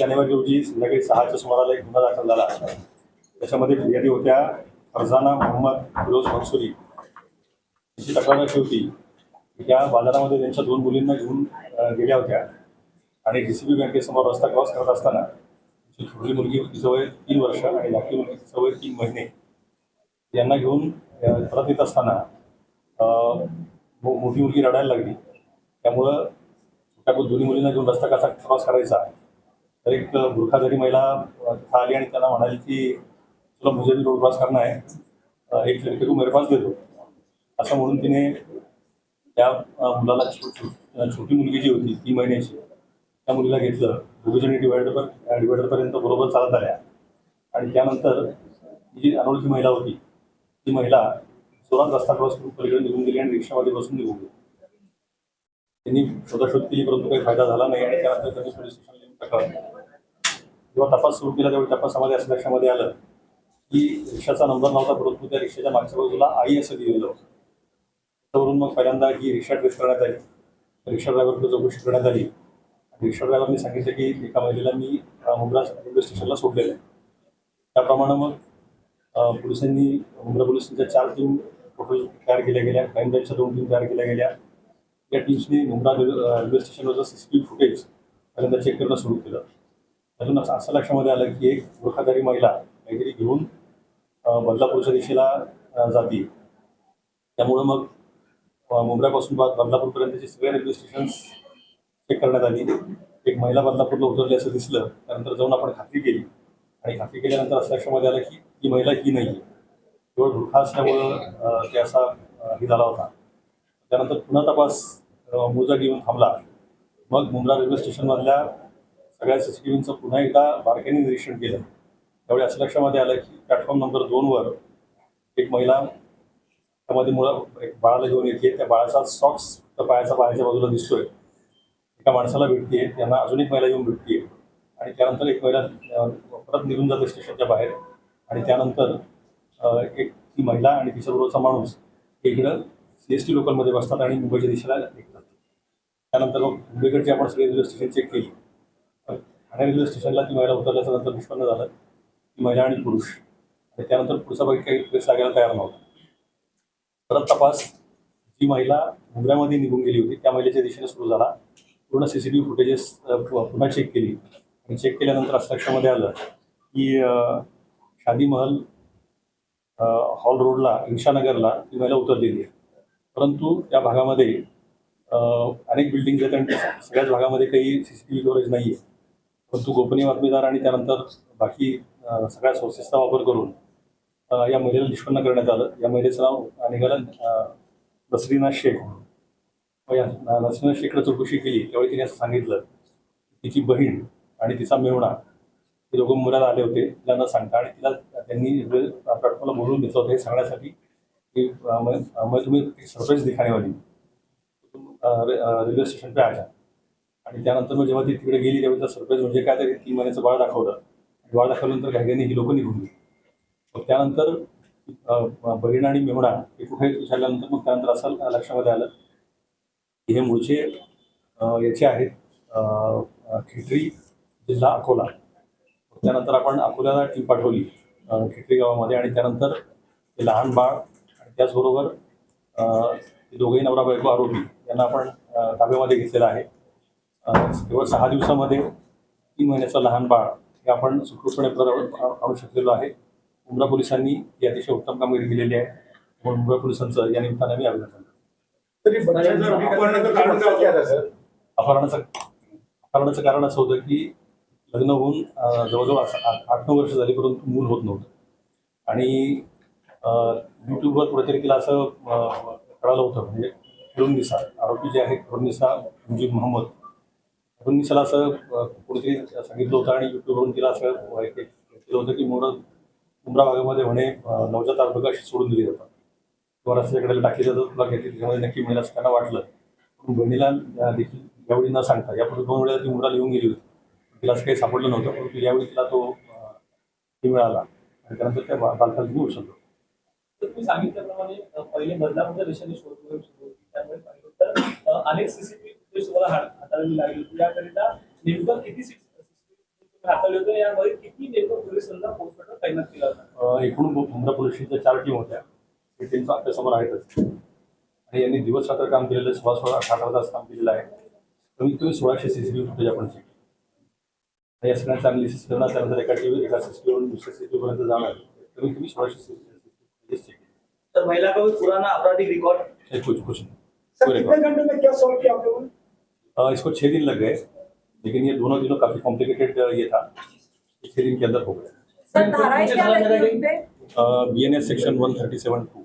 जानेवारी रोजी संध्याकाळी सहाच्या सुमाराला एक गुन्हा दाखल झाला. त्याच्यामध्ये फिर्यादी होत्या फरजाना मोहम्मद फिरोज मनसुरी याची तक्रार अशी होती की त्या बाजारामध्ये त्यांच्या दोन मुलींना घेऊन गेल्या होत्या. आणि डी सी बी बँकेसमोर रस्ता क्रॉस करत असताना तिची छोटी मुलगी तिचं वय तीन वर्ष आणि धाकटी मुलगी तिचं वय तीन महिने. यांना घेऊन परत येत असताना मो- मोठी मुलगी रडायला लागली. त्यामुळं त्या दोन्ही मुलींना घेऊन रस्ता कसा क्रॉस करायचा तर एक बुरखाधारी महिला आली आणि त्यांना म्हणाली की तुला मुझे रोड क्रॉस करना आहे एक लड़के को मेरे पास देतो असं म्हणून तिने त्या मुलाला छोटी मुलगी जी होती तीन महिन्याची त्या मुलीला घेतलं. दोघीजणी डिवायडर डिवायडरपर्यंत बरोबर चालत आल्या. आणि त्यानंतर जी अनोळखी महिला होती ती महिला जोरात रस्ता क्रॉस करून पलीकडे निघून गेली आणि रिक्षामध्ये बसून निघून गेली. त्यांनी शोधाशोध केली परंतु काही फायदा झाला नाही आणि त्यानंतर त्यांनी पोलीस स्टेशनला तक्रार जेव्हा तपास सुरू केला त्यावेळी तपासामध्ये असं लक्षामध्ये आलं की रिक्षाचा नंबर नव्हता परंतु त्या रिक्षाच्या मागच्या बाजूला आई असं लिहिलेलं होतं. त्यावरून मग पहिल्यांदा ही रिक्षा ट्रेस करण्यात आली. रिक्षा ड्रायव्हरकडे चौकशी करण्यात आली. रिक्षा ड्रायव्हरने सांगितलं की एका महिलेला मी अ, मुंब्रा रेल्वे स्टेशनला सोडलेलं आहे. त्याप्रमाणे मग पोलिसांनी मुंब्रा पोलिसांच्या चार टीम फोटो तयार केल्या गेल्या क्राईम ब्रँचच्या दोन टीम तयार केल्या गेल्या. या टीम्सने Mumbra railway railway स्टेशनवरचं C C T V footage पहिल्यांदा चेक करणं सुरू केलं. त्यातून असं असं लक्षामध्ये आलं की एक बुरखाधारी महिला काहीतरी घेऊन बदलापूरच्या दिशेला जाते. त्यामुळं मग मुंबईपासून बा- बदलापूरपर्यंतचे सगळे रेल्वे स्टेशन्स चेक करण्यात आली. एक महिला बदलापूरला उतरली असं दिसलं त्यानंतर जाऊन आपण खात्री केली. आणि खात्री केल्यानंतर असं लक्षामध्ये आलं की ही महिला ही नाही आहे केवळ बुरखा असल्यामुळं ते असा हे झाला होता. त्यानंतर पुन्हा तपास मोजा घेऊन थांबला. मग मुंब्रा रेल्वे स्टेशनमधल्या सगळ्या सी सी टी व्हीचं पुन्हा एकदा बारकाईने निरीक्षण केलं. त्यावेळी असं लक्षामध्ये आलं की प्लॅटफॉर्म नंबर दोनवर एक महिला त्यामध्ये मुलं एक बाळाला घेऊन येते. त्या बाळाचा सॉक्स त्या पायाचा पायाच्या बाजूला दिसतोय. एका माणसाला भेटते त्यांना अजून एक महिला येऊन भेटते आणि त्यानंतर एक महिला परत निघून जाते स्टेशनच्या बाहेर. आणि त्यानंतर एक ती महिला आणि तिच्याबरोबरचा माणूस इकडं सी एस टी लोकलमध्ये बसतात आणि मुंबईच्या दिशेला निघतात. त्यानंतर मग मुंबईकडची आपण सगळी रेल्वे स्टेशन चेक केली. ठाणे रेल्वे स्टेशनला ती महिला उतरल्याच्या नंतर निष्पन्न झालं. ती महिला आणि पुरुष. आणि त्यानंतर पुढचा बाकी काही प्रेस लागायला तयार नव्हता परत तपास. जी महिला मुंबईमध्ये निघून गेली होती त्या महिलेच्या दिशेने सुरू झाला. पूर्ण C C T V footages पुन्हा चेक केली. आणि चेक केल्यानंतर असं लक्षामध्ये आलं की शादी महल हॉल रोडला ईशानगरला ती महिला उतरलेली आहे. परंतु त्या भागामध्ये अनेक बिल्डिंग आहेत आणि सगळ्याच भागामध्ये काही C C T V coverage नाही आहे परंतु गोपनीय बातमीदार आणि त्यानंतर बाकी सगळ्या सोर्सेसचा वापर करून या महिलेला निष्पन्न करण्यात आलं. या महिलेचं नाव निघालं नसरीना शेख. या नसरीना शेखला चौकशी केली. त्यावेळी तिने असं सांगितलं तिची बहीण आणि तिचा मेवणा हे दोघं मुलाला आले होते. तिला न सांगता आणि तिला त्यांनी प्लॅटफॉर्मला बोलवून घेतलं होतं. हे सांगण्यासाठी की मग तुम्ही सरप्राईज दिखाने वाली रे- रेल्वे स्टेशन पे आजा. आणि त्यानंतर मग जेव्हा ती तिकडे गेली त्यावेळी सरप्राईज म्हणजे काय तरी तीन महिन्याचं बाळ दाखवलं. बाळ दाखवल्यानंतर घाईघाईने ही लोकं निघून गेली. मग त्यानंतर अ, बहीण आणि मेहुणा हे कुठे विचारल्यानंतर मग त्यानंतर असं लक्षामध्ये आलं की हे मूळचे याचे आहेत खेटरी जिल्हा अकोला. त्यानंतर आपण अकोल्याला टीम पाठवली खेटरी गावामध्ये आणि त्यानंतर ते लहान बाळ आणि त्याचबरोबर दोघेही नवरा बायको आरोपी यांना आपण ताब्यामध्ये घेतलेलं आहे. केवळ सहा दिवसामध्ये तीन महिन्याचं लहान बाळ हे आपण सुखरूपपणे परत आणू शकलेलो आहे. मुंब्रा पोलिसांनी ही अतिशय उत्तम कामगिरी केलेली आहे म्हणून मुंब्रा पोलिसांचं या निमित्ताने मी अभिनंदन अपहरणाचं अपहरणाचं कारण असं होतं की लग्न होऊन जवळजवळ आठ नऊ वर्ष झाली परंतु मूल होत नव्हतं. आणि यूट्यूबवर कुठेतरी तिला असं कळालं होतं. म्हणजे फिरुन्निसा आरोपी जे आहेत फिरुन्निसा मुजीब मोहम्मद फिरुन्निसाला असं कुठेतरी सांगितलं होतं आणि युट्यूबवरून तिला असं केलं होतं की मोर उमरा भागामध्ये म्हणे नवजात अर्भक अशी सोडून दिली जातात. किंवा रस्त्याकडे टाकली जातात तुला घेतली त्याच्यामध्ये नक्की मिळेल असं त्यांना वाटलं. पण बहिणीला देखील यावेळी न सांगता यापूर्वी दोन वेळा ती उमरा लिहून गेली होती. तिला असं काही सापडलं नव्हतं परंतु यावेळी तिला तो मिळाला आणि त्यानंतर त्या बालकाला तिने उचललं तर तुम्ही सांगितल्याप्रमाणे पहिले बदलापूरच्या दिशेने शोध मोहीम त्यामुळे अनेक सीसीटीव्ही तुम्हाला हात- हाताळावी लागली. होती याकरिता नेमकं किती हाताळले होते? यामध्ये किती नेमकं पोलिसांना पोस्टमॉर्टम तैनात केला होता? एकूण मुंब्रा पोलीस स्टेशनच्या चार टीम होत्या. हे टीमचा आपल्यासमोर आहेतच. आणि यांनी दिवस रात्र काम केलेलं आहे, सोळा सोळा अठरा अठरा तास काम केलेलं आहे. कमीत कमी सोळाशे C C T V footage आपण आणि या सगळ्यांचं अनालिसिस करणार त्यानंतर एका टी व्ही एका सी सी टी व्हीवरून दुसऱ्या सी सी टी व्हीपर्यंत जाणार. कमीत कमी सोळाशे सी सी चेक सर महिला का कोई पुराना आपराधिक रिकॉर्ड है कुछ कुछ सर पूरे कितने घंटे में क्या सॉल्व किया आप लोगों ने इसको छः दिन लग गए लेकिन ये दोनों दिनों काफ़ी कॉम्प्लिकेटेड ये था। छः दिन के अंदर हो गया B N S section one thirty seven two